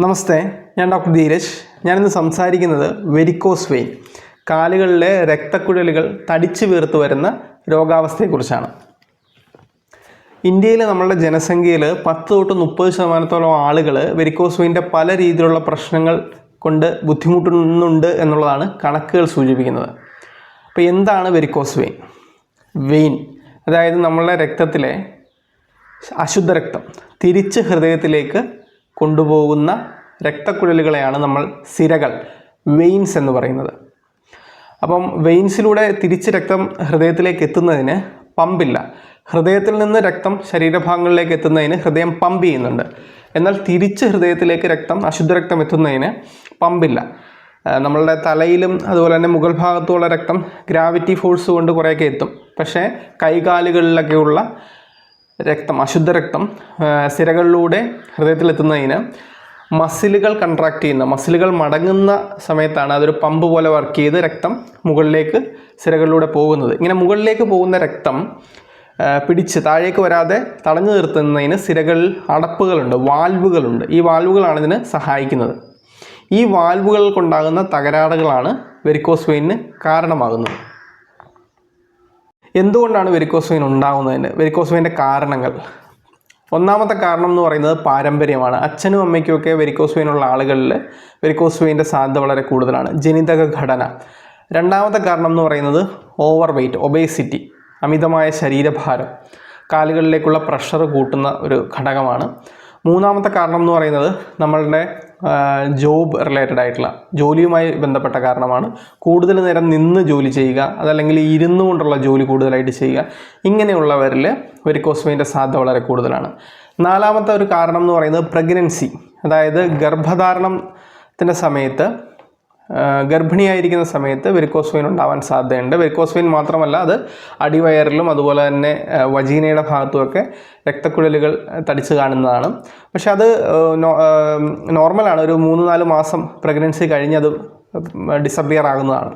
നമസ്തേ ഞാൻ ഡോക്ടർ ധീരജ്. ഞാനിന്ന് സംസാരിക്കുന്നത് വെരിക്കോസ് വെയിൻ കാലുകളിലെ രക്തക്കുഴലുകൾ തടിച്ചു വീർത്ത് വരുന്ന രോഗാവസ്ഥയെക്കുറിച്ചാണ്. ഇന്ത്യയിൽ നമ്മളുടെ ജനസംഖ്യയിൽ പത്ത് തൊട്ട് മുപ്പത് ശതമാനത്തോളം ആളുകൾ വെരിക്കോസ് വെയിന്റെ പല രീതിയിലുള്ള പ്രശ്നങ്ങൾ കൊണ്ട് ബുദ്ധിമുട്ടുന്നുണ്ട് എന്നുള്ളതാണ് കണക്കുകൾ സൂചിപ്പിക്കുന്നത്. അപ്പോൾ എന്താണ് വെരിക്കോസ് വെയിൻ? വെയിൻ അതായത് നമ്മളുടെ രക്തത്തിലെ അശുദ്ധ രക്തം തിരിച്ച് ഹൃദയത്തിലേക്ക് കൊണ്ടുപോകുന്ന രക്തക്കുഴലുകളെയാണ് നമ്മൾ സിരകൾ വെയിൻസ് എന്ന് പറയുന്നത്. അപ്പം വെയിൻസിലൂടെ തിരിച്ച് രക്തം ഹൃദയത്തിലേക്ക് എത്തുന്നതിന് പമ്പില്ല. ഹൃദയത്തിൽ നിന്ന് രക്തം ശരീരഭാഗങ്ങളിലേക്ക് എത്തുന്നതിന് ഹൃദയം പമ്പ് ചെയ്യുന്നുണ്ട്. എന്നാൽ തിരിച്ച് ഹൃദയത്തിലേക്ക് രക്തം അശുദ്ധ രക്തം എത്തുന്നതിന് പമ്പില്ല. നമ്മളുടെ തലയിലും അതുപോലെ തന്നെ മുകൾ ഭാഗത്തുമുള്ള രക്തം ഗ്രാവിറ്റി ഫോഴ്സ് കൊണ്ട് കുറേയൊക്കെ എത്തും. പക്ഷേ കൈകാലുകളിലൊക്കെയുള്ള രക്തം അശുദ്ധ രക്തം സിരകളിലൂടെ ഹൃദയത്തിലെത്തുന്നതിന് മസിലുകൾ കൺട്രാക്ട് ചെയ്യുന്ന മസിലുകൾ മടങ്ങുന്ന സമയത്താണ് അതൊരു പമ്പ് പോലെ വർക്ക് ചെയ്ത് രക്തം മുകളിലേക്ക് സിരകളിലൂടെ പോകുന്നത്. ഇങ്ങനെ മുകളിലേക്ക് പോകുന്ന രക്തം പിടിച്ച് താഴേക്ക് വരാതെ തടഞ്ഞു നിർത്തുന്നതിന് സിരകളിൽ അടപ്പുകളുണ്ട് വാൽവുകളുണ്ട്. ഈ വാൽവുകളാണ് ഇതിന് സഹായിക്കുന്നത്. ഈ വാൽവുകൾ കൊണ്ടാകുന്ന തകരാറുകളാണ് വെരിക്കോസ് വെയിന് കാരണമാകുന്നത്. എന്തുകൊണ്ടാണ് വെരിക്കോസ് ഉണ്ടാകുന്നതിന് വെരിക്കോസ് കാരണങ്ങൾ? ഒന്നാമത്തെ കാരണം എന്ന് പറയുന്നത് പാരമ്പര്യമാണ്. അച്ഛനും അമ്മയ്ക്കുമൊക്കെ വെരിക്കോസ് വെയിൻ ഉള്ള ആളുകളിൽ വെരിക്കോസ് സാധ്യത വളരെ കൂടുതലാണ്. ജനിതക ഘടന. രണ്ടാമത്തെ കാരണം എന്ന് പറയുന്നത് ഓവർ വെയ്റ്റ് ഒബേസിറ്റി അമിതമായ ശരീരഭാരം കാലുകളിലേക്കുള്ള പ്രഷർ കൂട്ടുന്ന ഒരു ഘടകമാണ്. മൂന്നാമത്തെ കാരണം എന്ന് പറയുന്നത് നമ്മളുടെ ജോബ് റിലേറ്റഡ് ആയിട്ടുള്ള ജോലിയുമായി ബന്ധപ്പെട്ട കാരണമാണ് കൂടുതൽ നേരം നിന്ന് ജോലി ചെയ്യുക അതല്ലെങ്കിൽ ഇരുന്നു കൊണ്ടുള്ള ജോലി കൂടുതലായിട്ട് ചെയ്യുക. ഇങ്ങനെയുള്ളവരിൽ വെരിക്കോസ് വെയിന്റെ സാധ്യത വളരെ കൂടുതലാണ്. നാലാമത്തെ ഒരു കാരണം എന്ന് പറയുന്നത് പ്രഗ്നൻസി അതായത് ഗർഭധാരണത്തിന്റെ സമയത്ത് ഗർഭിണിയായിരിക്കുന്ന സമയത്ത് വെരിക്കോസ് ഉണ്ടാവാൻ സാധ്യതയുണ്ട്. വെരിക്കോസ് മാത്രമല്ല അത് അടിവയറിലും അതുപോലെ തന്നെ വജീനയുടെ ഭാഗത്തുമൊക്കെ രക്തക്കുഴലുകൾ തടിച്ച് കാണുന്നതാണ്. പക്ഷെ അത് നോർമലാണ് ഒരു മൂന്ന് നാല് മാസം പ്രഗ്നൻസി കഴിഞ്ഞ് അത് ഡിസപ്പിയർ ആകുന്നതാണ്.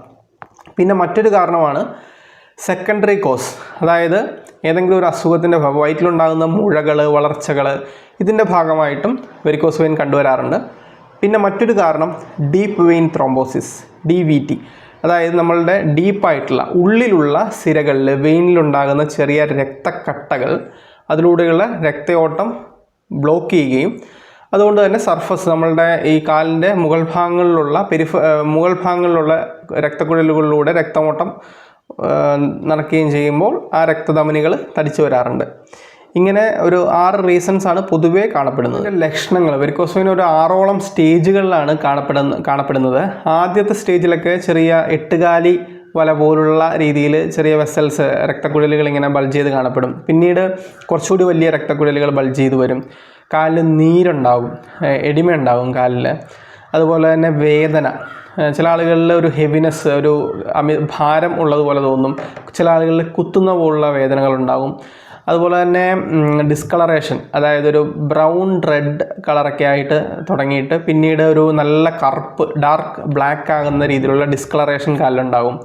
പിന്നെ മറ്റൊരു കാരണമാണ് സെക്കൻഡറി കോസ് അതായത് ഏതെങ്കിലും ഒരു അസുഖത്തിന്റെ വയറ്റിലുണ്ടാകുന്ന മുഴകൾ വളർച്ചകൾ ഇതിന്റെ ഭാഗമായിട്ടും വെരിക്കോസ് കണ്ടുവരാറുണ്ട്. പിന്നെ മറ്റൊരു കാരണം deep vein thrombosis D V T അതായത് നമ്മളുടെ ഡീപ്പായിട്ടുള്ള ഉള്ളിലുള്ള സിരകളിൽ വെയിനിലുണ്ടാകുന്ന ചെറിയ രക്തക്കട്ടകൾ അതിലൂടെയുള്ള രക്തയോട്ടം ബ്ലോക്ക് ചെയ്യുകയും അതുകൊണ്ട് തന്നെ സർഫസ് നമ്മളുടെ ഈ കാലിന്റെ മുകൾ ഭാഗങ്ങളിലുള്ള പെരിഫ മുകൾ ഭാഗങ്ങളിലുള്ള രക്തക്കുഴലുകളിലൂടെ രക്തമോട്ടം നടക്കുകയും ചെയ്യുമ്പോൾ ആ രക്തധമനികൾ തടിച്ചു വരാറുണ്ട് ഇങ്ങനെ ഒരു ആറ് റീസൺസ് ആണ് പൊതുവേ കാണപ്പെടുന്നത്. ലക്ഷണങ്ങൾ വെരിക്കോസോയിൻ ഒരു ആറോളം സ്റ്റേജുകളിലാണ് കാണപ്പെടുന്ന കാണപ്പെടുന്നത്. ആദ്യത്തെ സ്റ്റേജിലൊക്കെ ചെറിയ എട്ടുകാലി വല പോലുള്ള രീതിയിൽ ചെറിയ വെസൽസ് രക്തക്കുഴലുകൾ ഇങ്ങനെ ബൾജ് ചെയ്ത് കാണപ്പെടും. പിന്നീട് കുറച്ചുകൂടി വലിയ രക്തക്കുഴലുകൾ ബൾജ് ചെയ്ത് വരും. കാലിൽ നീരുണ്ടാവും എടിമ ഉണ്ടാവും കാലിൽ അതുപോലെ തന്നെ വേദന. ചില ആളുകളിൽ ഒരു ഹെവിനെസ് ഒരു അമി ഭാരം ഉള്ളതുപോലെ തോന്നും. ചില ആളുകളിൽ കുത്തുന്ന പോലുള്ള വേദനകൾ ഉണ്ടാകും അതുപോലെ തന്നെ ഡിസ്കളറേഷൻ അതായത് ഒരു ബ്രൗൺ റെഡ് കളറൊക്കെ ആയിട്ട് തുടങ്ങിയിട്ട് പിന്നീട് ഒരു നല്ല കറുപ്പ് ഡാർക്ക് ബ്ലാക്ക് ആകുന്ന രീതിയിലുള്ള ഡിസ്കളറേഷൻ കാലിലുണ്ടാകും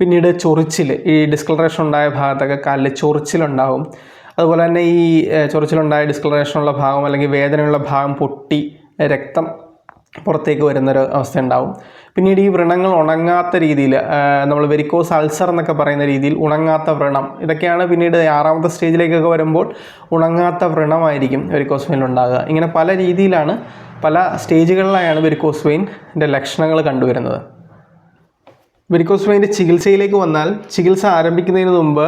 പിന്നീട് ചൊറിച്ചിൽ ഈ ഡിസ്കളറേഷൻ ഉണ്ടായ ഭാഗത്തൊക്കെ കാലിൽ ചൊറിച്ചിലുണ്ടാകും അതുപോലെ തന്നെ ഈ ചൊറിച്ചിലുണ്ടായ ഡിസ്കളറേഷനുള്ള ഭാഗം അല്ലെങ്കിൽ വേദനയുള്ള ഭാഗം പൊട്ടി രക്തം പുറത്തേക്ക് വരുന്നൊരു അവസ്ഥ ഉണ്ടാവും പിന്നീട് ഈ വ്രണങ്ങൾ ഉണങ്ങാത്ത രീതിയിൽ നമ്മൾ വെരിക്കോസ് അൾസർ എന്നൊക്കെ പറയുന്ന രീതിയിൽ ഉണങ്ങാത്ത വ്രണം. ഇതൊക്കെയാണ് പിന്നീട് ആറാമത്തെ സ്റ്റേജിലേക്കൊക്കെ വരുമ്പോൾ ഉണങ്ങാത്ത വ്രണമായിരിക്കും വെരിക്കോസ് വെയിൻ ഉണ്ടാകുക. ഇങ്ങനെ പല രീതിയിലാണ് പല സ്റ്റേജുകളിലായാണ് വെരിക്കോസ് വെയിന്റെ ലക്ഷണങ്ങൾ കണ്ടുവരുന്നത്. വെരിക്കോസ് വെയിന്റെ ചികിത്സയിലേക്ക് വന്നാൽ ചികിത്സ ആരംഭിക്കുന്നതിന് മുമ്പ്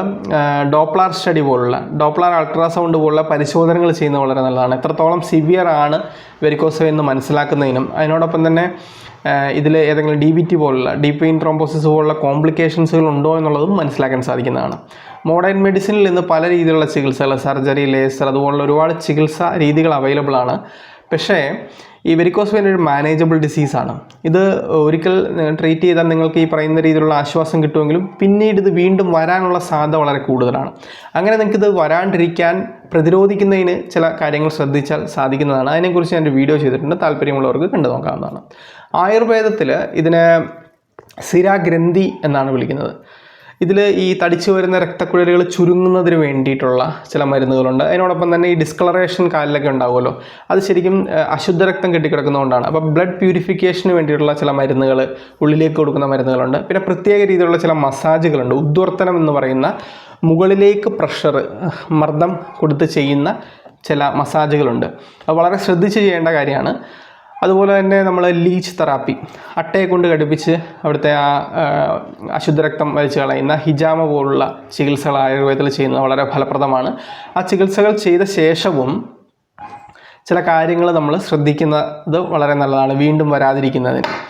ഡോപ്ലാർ സ്റ്റഡി പോലുള്ള ഡോപ്ലാർ അൾട്രാസൗണ്ട് പോലുള്ള പരിശോധനകൾ ചെയ്യുന്നത് വളരെ നല്ലതാണ്. എത്രത്തോളം സിവിയർ ആണ് വെരിക്കോസ് വെയിൻ എന്ന് മനസ്സിലാക്കുന്നതിനും അതിനോടൊപ്പം തന്നെ ഇതിൽ ഏതെങ്കിലും ഡി ബി ടി പോലുള്ള ഡീപ് വെയിൻ ത്രോംബോസിസ് പോലുള്ള കോംപ്ലിക്കേഷൻസുകൾ ഉണ്ടോ എന്നുള്ളതും മനസ്സിലാക്കാൻ സാധിക്കുന്നതാണ്. മോഡേൺ മെഡിസിനിൽ ഇന്ന് പല രീതിയിലുള്ള ചികിത്സകൾ സർജറി ലേസർ അതുപോലുള്ള ഒരുപാട് ചികിത്സാ രീതികൾ അവൈലബിൾ ആണ്. പക്ഷേ ഈ വെരിക്കോസ് വെയിൻ ഒരു മാനേജബിൾ ഡിസീസാണ് ഇത് ഒരിക്കൽ ട്രീറ്റ് ചെയ്താൽ നിങ്ങൾക്ക് ഈ പറയുന്ന രീതിയിലുള്ള ആശ്വാസം കിട്ടുമെങ്കിലും പിന്നീട് ഇത് വീണ്ടും വരാനുള്ള സാധ്യത വളരെ കൂടുതലാണ്. അങ്ങനെ നിങ്ങൾക്കിത് വരാണ്ടിരിക്കാൻ പ്രതിരോധിക്കുന്നതിന് ചില കാര്യങ്ങൾ ശ്രദ്ധിച്ചാൽ സാധിക്കുന്നതാണ്. അതിനെക്കുറിച്ച് ഞാൻ ഒരു വീഡിയോ ചെയ്തിട്ടുണ്ട്. താല്പര്യമുള്ളവർക്ക് കണ്ടു നോക്കാവുന്നതാണ്. ആയുർവേദത്തിൽ ഇതിനെ സിരാഗ്രന്ഥി എന്നാണ് വിളിക്കുന്നത്. ഇതിൽ ഈ തടിച്ചു വരുന്ന രക്തക്കുഴലുകൾ ചുരുങ്ങുന്നതിന് വേണ്ടിയിട്ടുള്ള ചില മരുന്നുകളുണ്ട്. അതിനോടൊപ്പം തന്നെ ഈ ഡിസ്കളറേഷൻ കാലിലൊക്കെ ഉണ്ടാവുമല്ലോ. അത് ശരിക്കും അശുദ്ധ രക്തം കെട്ടിക്കിടക്കുന്നതുകൊണ്ടാണ്. അപ്പോൾ ബ്ലഡ് പ്യൂരിഫിക്കേഷന് വേണ്ടിയിട്ടുള്ള ചില മരുന്നുകൾ ഉള്ളിലേക്ക് കൊടുക്കുന്ന മരുന്നുകളുണ്ട്. പിന്നെ പ്രത്യേക രീതിയിലുള്ള ചില മസാജുകളുണ്ട് ഉദ്വർത്തനം എന്ന് പറയുന്ന മുകളിലേക്ക് പ്രഷർ മർദ്ദം കൊടുത്ത് ചെയ്യുന്ന ചില മസാജുകളുണ്ട് അത് വളരെ ശ്രദ്ധിച്ച് ചെയ്യേണ്ട കാര്യമാണ് അതുപോലെ തന്നെ നമ്മൾ ലീച്ച് തെറാപ്പി. അട്ടയെ കൊണ്ട് ഘടിപ്പിച്ച് അവിടുത്തെ ആ അശുദ്ധരക്തം അശുദ്ധ രക്തം വലിച്ചു കളയുന്ന ഹിജാമ പോലുള്ള ചികിത്സകൾ ആയുർവേദത്തിൽ ചെയ്യുന്നത് വളരെ ഫലപ്രദമാണ്. ആ ചികിത്സകൾ ചെയ്ത ശേഷവും ചില കാര്യങ്ങൾ നമ്മൾ ശ്രദ്ധിക്കുന്നത് വളരെ നല്ലതാണ്. വീണ്ടും വരാതിരിക്കുന്നതിന്.